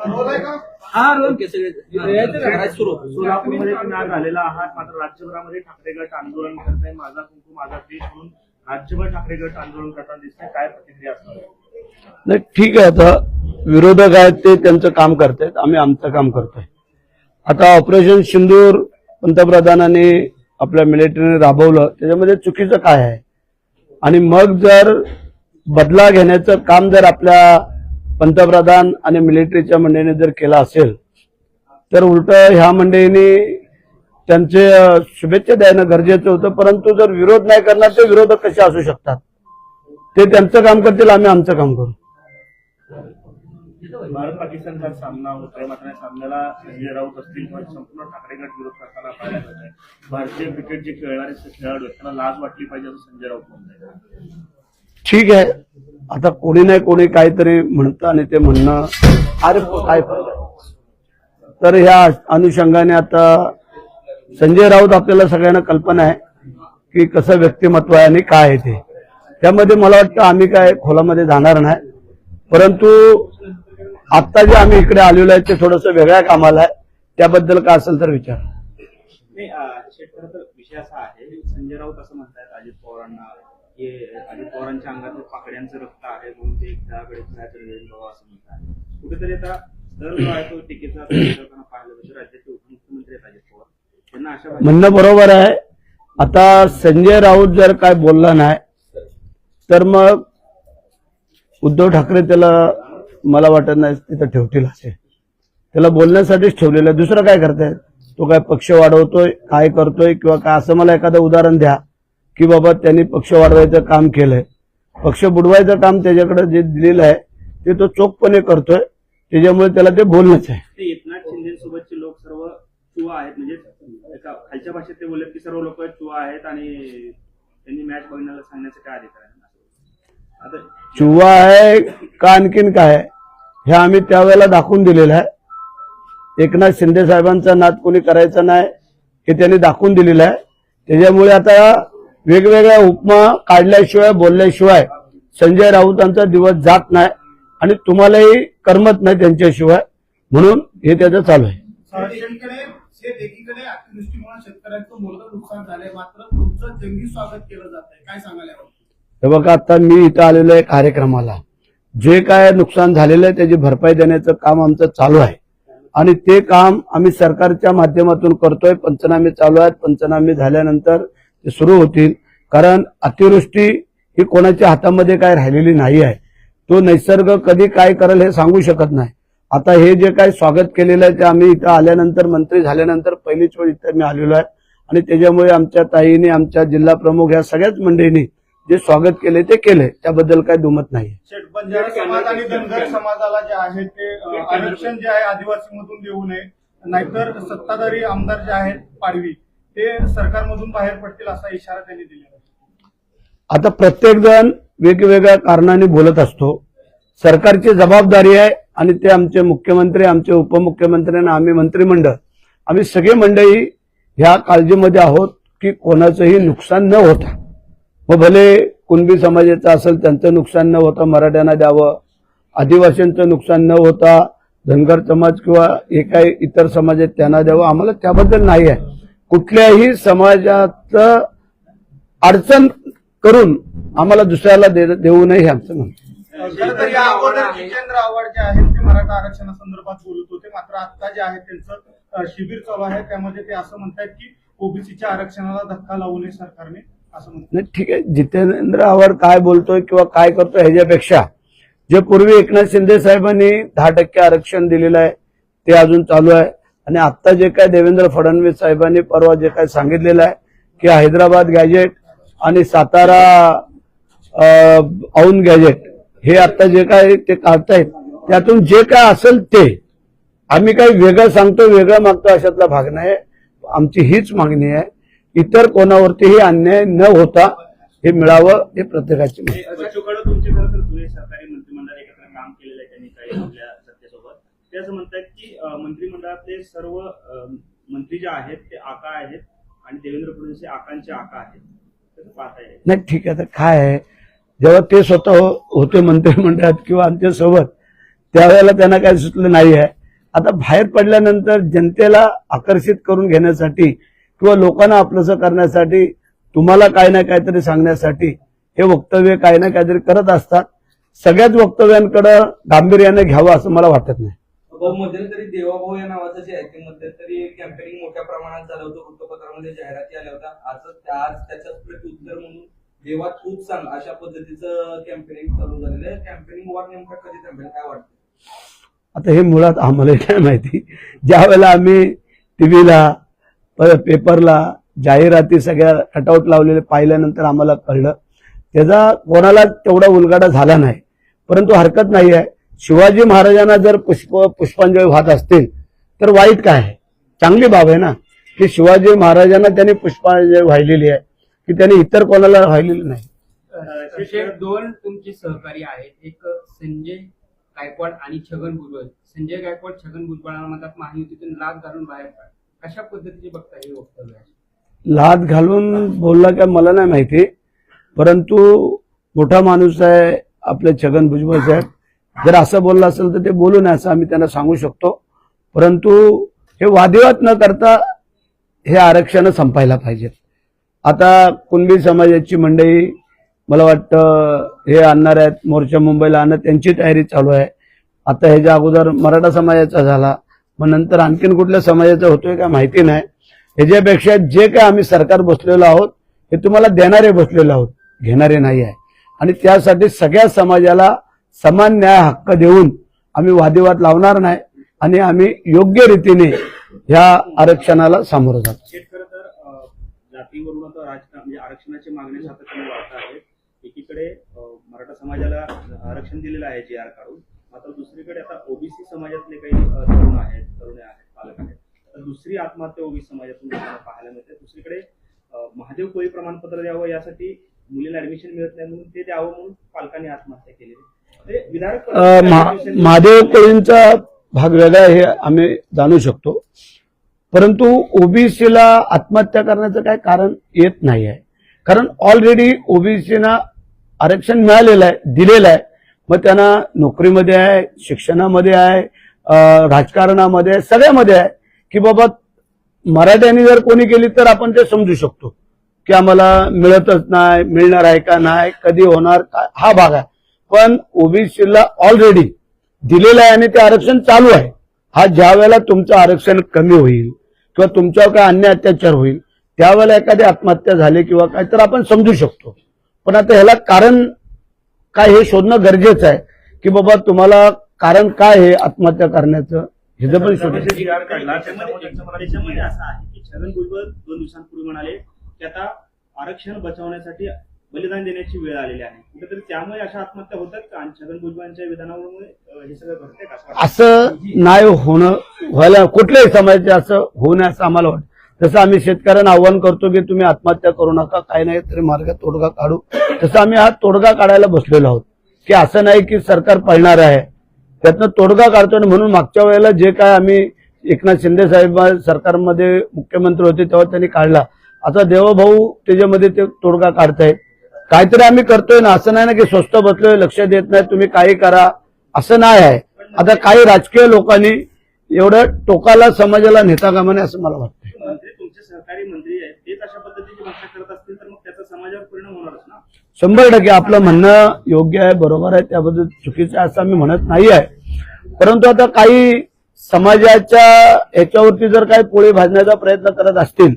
हा रोल सोलापूरमध्ये तुम्ही आज आलेला आहात मात्र राज्यभरामध्ये ठाकरे गट आंदोलन करत आहे माझा कुंकू माझा देश म्हणून राज्यभर ठाकरे गट आंदोलन करताना दिसतंय. काय प्रतिक्रिया असणार? आहे? नाही ठीक आहे. आता विरोधक आहेत ते त्यांचं काम करतायत. आम्ही आमचं काम करतोय. आता ऑपरेशन सिंदूर पंतप्रधानांनी आपल्या मिलिटरीने राबवलं. त्याच्यामध्ये चुकीचं काय आहे? आणि मग जर बदला घेण्याचं काम जर आपल्या पंतप्रधान आणि मिलिटरीच्या मंडळीने जर केला असेल तर उलट ह्या मंडळीने त्यांचे शुभेच्छा द्यायला गरजेचं होतं परंतु जर विरोध नाही करणार तर विरोधक कसे असू शकतात? ते त्यांचं काम करतील आम्ही आमचं काम करू. भारत पाकिस्तानचा सामना होतोय मात्र सामन्याला संजय राऊत असतील किंवा संपूर्ण ठाकरे गट विरोध करताना पाहायला मिळत आहे भारतीय क्रिकेट जे खेळणारे खेळाडू आहेत त्यांना लाज वाटली पाहिजे असं संजय राऊत म्हणत ठीक आहे. आता कोणी नाही कोणी काहीतरी म्हणतं आणि ते म्हणणं अरे काय तर ह्या अनुषंगाने आता संजय राऊत आपल्याला सगळ्यांना कल्पना आहे की कसं व्यक्तिमत्व आहे आणि काय आहे ते. त्यामध्ये मला वाटतं आम्ही काय खोलामध्ये जाणार नाही. परंतु आता जे आम्ही इकडे आलेलो आहे ते थोडंसं वेगळ्या कामाला आहे. त्याबद्दल काय असेल तर विचार. नाही विषय असा आहे संजय राऊत असं म्हणतात अजित पवारांना की अजित पवारांच्या अंगात पाकड्यांचं रक्त आहे म्हणून ते एकदा खेळाचं निर्णय घ्यावा असं म्हणतात. कुठेतरी आता दर जो आहे तो टीकेचा पाहिलं तर राज्याचे उपमुख्यमंत्री आहेत अजित पवार. त्यांना अशा म्हणणं बरोबर आहे. आता संजय राऊत जर काय बोलला नाही तर मग उद्धव ठाकरे त्याला मला वाटत नाही तिथं ठेवतील असे. त्याला बोलण्यासाठीच ठेवलेलं आहे. दुसरं काय करतायत? तो काय पक्ष वाढवतोय काय करतोय किंवा काय? असं मला एखादं उदाहरण द्या. की बाबा त्यांनी पक्ष वाढवायचं काम केलंय. पक्ष बुडवायचं काम त्याच्याकडे जे दिलेलं आहे ते तो चोखपणे करतोय. त्याच्यामुळे त्याला ते बोलणंच आहे. ते एकनाथ शिंदेसोबतचे लोक सर्व चुवा आहेत. म्हणजे खालच्या भाषेत ते बोलत की सर्व लोक चुवा आहेत आणि त्यांनी मॅच बघण्याला सांगण्याचं काय अधिकार आहे? चुवा आहे का आणखीन काय? हे आम्ही त्यावेळेला दाखवून दिलेलं आहे. एकनाथ शिंदे साहेबांचा नाद कोणी करायचा नाही हे त्यांनी दाखवून दिलेलं आहे. त्याच्यामुळे आता वेगवेगळ्या उपमा काढल्याशिवाय बोलल्याशिवाय संजय राऊतांचा दिवस जात नाही आणि तुम्हालाही करमत नाही त्यांच्याशिवाय. म्हणून हे त्याचं चालू आहे? हे बघा आता मी इथं आलेलो आहे कार्यक्रमाला. जे काय नुकसान झालेलं आहे त्याची भरपाई देण्याचं काम आमचं चालू आहे. आणि ते काम आम्ही सरकारच्या माध्यमातून करतोय. पंचनामे चालू आहेत. पंचनामे झाल्यानंतर ते सुरू होतील. कारण अतिवृष्टी ही कोणाच्या हातामध्ये काय राहिलेली नाही आहे. तो निसर्ग कधी काय करेल हे सांगू शकत नाही. आता हे जे काय स्वागत केलेलं आहे ते आम्ही इथं आल्यानंतर मंत्री झाल्यानंतर पहिलीच वेळ इथं मी आलेलो आहे. आणि त्याच्यामुळे आमच्या ताईने आमच्या जिल्हा प्रमुख या सगळ्याच मंडळींनी जे स्वागत केले ते केले त्याबद्दल काय दुमत नाही. बंजारा समाज आणि धनगर समाजाला जे आहे ते आरक्षण जे आहे आदिवासी मधून देऊ नये नाहीतर सत्ताधारी आमदार जे आहेत पाडवी. ते सरकारमधून बाहेर पडतील असा इशारा त्यांनी दिलेला आता प्रत्येक जण वेगवेगळ्या कारणाने बोलत असतो. सरकारची जबाबदारी आहे आणि ते आमचे मुख्यमंत्री आमचे उपमुख्यमंत्री आणि आम्ही मंत्रिमंडळ आम्ही सगळे मंडळी ह्या काळजीमध्ये आहोत की कोणाचंही नुकसान न होता. मग भले कुणबी समाजाचं असेल त्यांचं नुकसान न होता मराठ्यांना द्यावं आदिवासींचं नुकसान न होता धनगर समाज किंवा एका इतर समाज आहेत त्यांना द्यावं आम्हाला त्याबद्दल नाही आहे. कुठल्याही समाजाचं अडचण करून आम्हाला दुसऱ्याला देऊ नये हे आमचं तर या अगोदर जितेंद्र आव्हाड जे आहेत ते मराठा आरक्षणासंदर्भात बोलत होते. मात्र आता जे आहे त्यांचं शिबिर चालू आहे. त्यामध्ये ते असं म्हणतात की ओबीसीच्या आरक्षणाला धक्का लावू नये सरकारने असं म्हणतात. ठीक आहे. जितेंद्र आव्हाड काय बोलतोय किंवा काय करतोय ह्याच्यापेक्षा जे पूर्वी एकनाथ शिंदे साहेबांनी दहा टक्के आरक्षण दिलेलं आहे ते अजून चालू आहे. आणि आता जे काय देवेंद्र फडणवीस साहेबांनी परवा जे काय सांगितलेलं आहे की हैदराबाद गॅजेट आणि सातारा औन गॅजेट हे आता जे काय ते काढतायत त्यातून जे काय असेल ते आम्ही काही वेगळं सांगतो वेगळं मागतो अशातला भाग नाही. आमची हीच मागणी आहे. इतर कोणावरतीही अन्याय न होता हे मिळावं हे प्रत्येकाची मागणी ते असं म्हणतात की मंत्रिमंडळातले सर्व मंत्री जे आहेत ते आका आहेत आणि देवेंद्र फडणवीस हे आकांचे आका आहेत. तसं पाहता येईल. नाही ठीक आहे. तर काय आहे? जेव्हा ते स्वतः हो- होते मंत्रिमंडळात किंवा आमच्यासोबत त्यावेळेला त्यांना काही सुचलं नाही आहे. आता बाहेर पडल्यानंतर जनतेला आकर्षित करून घेण्यासाठी किंवा लोकांना आपलंसं करण्यासाठी तुम्हाला काय ना काहीतरी सांगण्यासाठी हे वक्तव्य काही ना काहीतरी करत असतात. सगळ्याच वक्तव्यांकडे गांभीर्याने घ्यावं असं मला वाटत नाही. भाऊ मध्यंतरी देवाभाऊ या नावाचं जे आहे ते मध्यंतरी कॅम्पेनिंग मोठ्या प्रमाणात झालं होतं. वृत्तपत्रामध्ये जाहिराती आल्या होत्या. आज आज त्याच्याच प्रत्युत्तर म्हणून देवा तूच सांग अशा पद्धतीचं कॅम्पेनिंग चालू झालेलं आहे. कॅम्पेनिंग वर नेमका कधी थांबेल काय वाटतं आता हे मुळात आम्हाला काय माहिती? ज्या वेळेला आम्ही टीव्हीला पेपरला जाहिराती सगळ्या कटआउट लावलेले पाहिल्यानंतर आम्हाला कळलं. त्याचा कोणाला तेवढा उलगाडा झाला नाही. परंतु हरकत नाही आहे. शिवाजी महाराजांना जर पुष्प पुष्पांजली वाहत असतील तर वाईट काय? आहे चांगली बाब आहे ना की शिवाजी महाराजांना त्यांनी पुष्पांजली वाहिलेली आहे की त्यांनी इतर कोणाला वाहिलेली नाही. दोन तुमचे सहकारी आहेत एक संजय गायकवाड आणि छगन भुजबळ. संजय गायकवाड छगन भुजबळांना म्हणतात महायुतीतून लाभ घालून बाहेर कशा पद्धतीचे बघता हे वक्तव्य आहे? लाद घालून बोलला काय मला नाही माहिती परंतु मोठा माणूस आहे आपले छगन भुजबळ साहेब. जर असं बोललं असेल तर ते बोलू नये असं आम्ही त्यांना सांगू शकतो. परंतु हे वादिवाद न करता हे आरक्षण संपायला पाहिजेत आता कुणबी समाजाची मंडळी मला वाटतं हे आणणार आहेत. मोर्चा मुंबईला आणत त्यांची तयारी चालू आहे. आता ह्याच्या अगोदर मराठा समाजाचा झाला मग नंतर आणखीन कुठल्या समाजाचा होतोय का माहिती नाही. ह्याच्यापेक्षा जे काय आम्ही सरकार बसलेलो आहोत हे तुम्हाला देणारे बसलेलो आहोत घेणारे नाही आहे. आणि त्यासाठी सगळ्या समाजाला समान न्याय हक्क देऊन आम्ही वादिवाद लावणार नाही आणि आम्ही योग्य रीतीने ह्या आरक्षणाला सामोरं जातो तर जातीवरून राजकारण म्हणजे आरक्षणाची मागणी सातत्याने वाढत आहे. एकीकडे मराठा समाजाला आरक्षण दिलेलं आहे जी आर काढून. मात्र दुसरीकडे आता ओबीसी समाजातले काही तरुण आहेत तरुणे आहेत पालक आहेत. तर दुसरी आत्महत्या ओबीसी समाजातून पाहायला मिळते. दुसरीकडे महादेव कोळी प्रमाणपत्र द्यावं यासाठी मुलीला ऍडमिशन मिळत नाही म्हणून ते द्यावं म्हणून पालकांनी आत्महत्या केली महादेव कोळींचा भाग वेगळा हे आम्ही जाणू शकतो. परंतु ओबीसीला आत्महत्या करण्याचं काय कारण येत नाही आहे. कारण ऑलरेडी ओबीसीना आरक्षण मिळालेलं आहे दिलेलं आहे. मग त्यांना नोकरीमध्ये आहे शिक्षणामध्ये आहे राजकारणामध्ये आहे सगळ्यामध्ये आहे. की बाबा मराठ्यांनी जर कोणी केली तर आपण ते समजू शकतो. की आम्हाला मिळतच नाही मिळणार आहे का नाही कधी होणार काय हा भाग आहे. पण ओबीसीला ऑलरेडी दिलेलं आहे आणि ते आरक्षण चालू आहे. हा ज्या वेळेला तुमचं आरक्षण कमी होईल किंवा तुमच्यावर काय अन्य अत्याचार होईल त्यावेळेला एखादी आत्महत्या झाली किंवा काय तर आपण समजू शकतो. पण आता ह्याला कारण काय हे शोधणं गरजेचं आहे की बाबा तुम्हाला कारण काय हे आत्महत्या करण्याचं? हे पण शोधणं काढला असं आहे की छगन भुजबळ दोन दिवसांपूर्वी म्हणाले की आता आरक्षण बचावण्यासाठी बलिदान देण्याची वेळ आलेली आहे. कुठेतरी त्यामुळे अशा आत्महत्या होतात का? आणि छगन भुजबळांच्या विधानामुळे हे सगळं घडते का? असं असं नाही होणं व्हायला कुठल्याही समाजाचे असं होऊ नये असं आम्हाला वाटतं. जसं आम्ही शेतकऱ्यांना आव्हान करतो की तुम्ही आत्महत्या करू नका काही नाही तरी मार्ग तोडगा काढू. तसं आम्ही हा तोडगा काढायला बसलेलो आहोत. की असं नाही की सरकार पळणार आहे. त्यातनं तोडगा काढतो आणि म्हणून मागच्या वेळेला जे काय आम्ही एकनाथ शिंदे साहेब सरकारमध्ये मुख्यमंत्री होते तेव्हा त्यांनी काढला. आता देवभाऊ त्याच्यामध्ये ते तोडगा काढतायत. काहीतरी आम्ही करतोय ना असं नाही ना की स्वस्त बसलोय लक्ष देत नाही तुम्ही काही करा. असं नाही आहे. आता काही राजकीय लोकांनी एवढं टोकाला समाजाला नेता कामा नये असं मला वाटतं शंभर टक्के आपलं म्हणणं योग्य आहे बरोबर आहे त्याबद्दल चुकीचं आहे असं आम्ही म्हणत नाही आहे. परंतु आता काही समाजाच्या याच्यावरती जर काही पोळी भाजण्याचा प्रयत्न करत असतील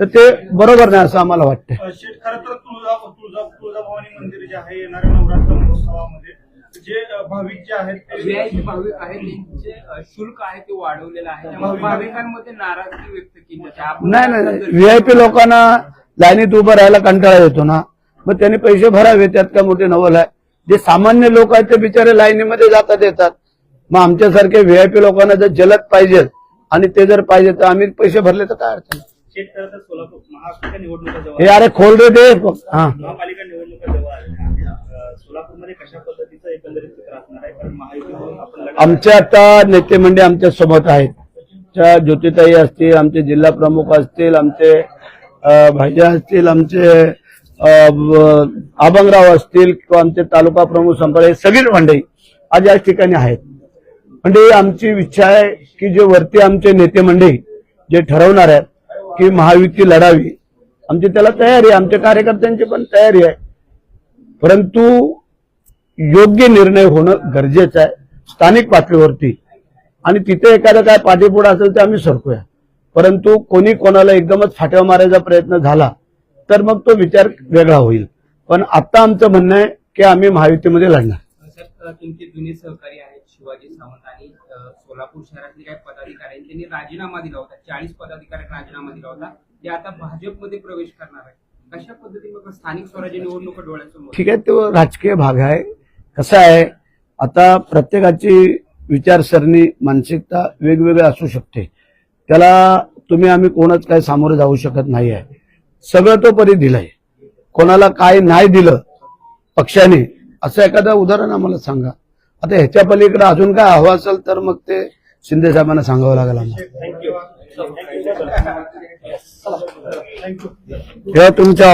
तर ते बरोबर नाही असं आम्हाला वाटतं खरं तर तुळजा तुळजा तुळजाभवानी मंदिर जे आहे येणाऱ्या नवरात्र महोत्सवामध्ये जे भाविक जे आहेत ते व्हीआयपी भाविक आहेत त्यांचे अ, शुल्क आहे ते वाढवलेलं आहे. त्यामुळे भाविकांमध्ये नाराजगी व्यक्त केली जाते. आपण नाही नाही व्हीआयपी लोकांना लाईनीत उभं राहायला कंटाळा येतो ना. मग त्यांनी पैसे भरावे त्यात काय मोठे नवल आहे. जे सामान्य लोक आहेत ते बिचारे लाईनीमध्ये जातात येतात. मग आमच्यासारखे व्हीआयपी लोकांना जर जलद पाहिजे आणि ते जर पाहिजे तर आम्ही पैसे भरले तर काय अडचण? नाही. शेत खरं तर सोलापूर महापालिका निवडणुका जवळ. हे अरे खोल रे ते. हा. महापालिका निवडणुका जवळ आल्या अं, सोलापूरमध्ये कशा पद्धतीचं एकंदरीत चित्र असणार आहे? कारण महायुतीमधून आपण लढा- आमचे आता नेते मंडळी आमच्यासोबत आहेत. ज्योतिताई असतील आमचे जिल्हा प्रमुख असतील आमचे अ, भाज्या असतील आमचे अ, ब- आबंगराव असतील किंवा आमचे तालुका प्रमुख संपर्क हे सगळीच मंडळी आज या ठिकाणी आहेत. म्हणजे आमची इच्छा आहे की जे वरती आमचे नेते मंडळी जे ठरवणार आहेत की महायुती लढावी. आमची त्याला तयारी आहे आमच्या कार्यकर्त्यांची पण तयारी आहे. परंतु योग्य निर्णय होणं गरजेचं आहे स्थानिक पातळीवरती. आणि तिथे एखादं काय पाठीपुढं असेल ते आम्ही सरकूया. परंतु कोणी कोणाला एकदमच फाट्या मारायचा प्रयत्न झाला तर मग तो विचार वेगळा होईल. पण आता आमचं म्हणणं आहे की आम्ही महायुतीमध्ये लढणार. शिवाजी सावंत आणि सोलापूर शहरातले काही पदाधिकारी त्यांनी राजीनामा दिला होता. चाळीस पदाधिकारी राजीनामा दिला होता. ते आता भाजपमध्ये प्रवेश करणार आहे कशा पद्धतीने स्थानिक स्वराज्य निवडणूक डोळ्यासमोर ठीक आहे तो राजकीय भाग आहे. कसं आहे आता प्रत्येकाची विचारसरणी मानसिकता वेगवेगळी असू शकते. त्याला तुम्ही आम्ही कोणच काय सामोरं जाऊ शकत नाही आहे. सगळं तो परी दिलंय. कोणाला काय नाही दिलं पक्षाने असं एखादं उदाहरण आम्हाला सांगा. आता ह्याच्या पलीकडे अजून काय हवं असेल तर मग ते शिंदे साहेबांना सांगावं लागेल आम्हाला. तुमच्या